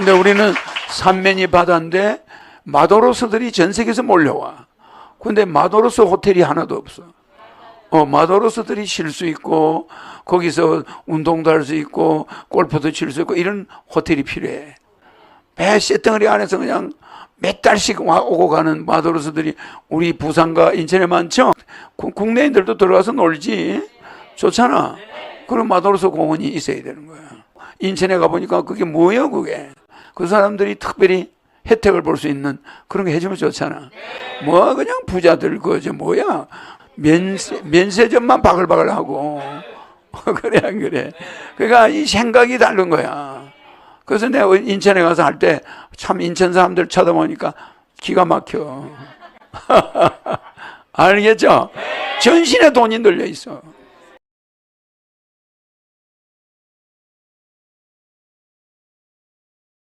근데 우리는 삼면이 바다인데 마도로스들이 전 세계에서 몰려와. 근데 마도로스 호텔이 하나도 없어. 어, 마도로스들이 쉴 수 있고 거기서 운동도 할 수 있고 골프도 칠 수 있고 이런 호텔이 필요해. 배 쇳덩어리 안에서 그냥 몇 달씩 와 오고 가는 마도로스들이 우리 부산과 인천에 많죠. 구- 국내인들도 들어가서 놀지. 좋잖아. 그럼 마도로스 공원이 있어야 되는 거야. 인천에 가보니까 그게 뭐예요, 그게? 그 사람들이 특별히 혜택을 볼 수 있는 그런 거 해주면 좋잖아. 뭐 그냥 부자들 그저 뭐야 면세 면세점만 바글바글 하고 그래 안 그래? 그러니까 이 생각이 다른 거야. 그래서 내가 인천에 가서 할 때 참 인천 사람들 쳐다보니까 기가 막혀. 알겠죠? 전신에 돈이 늘려 있어.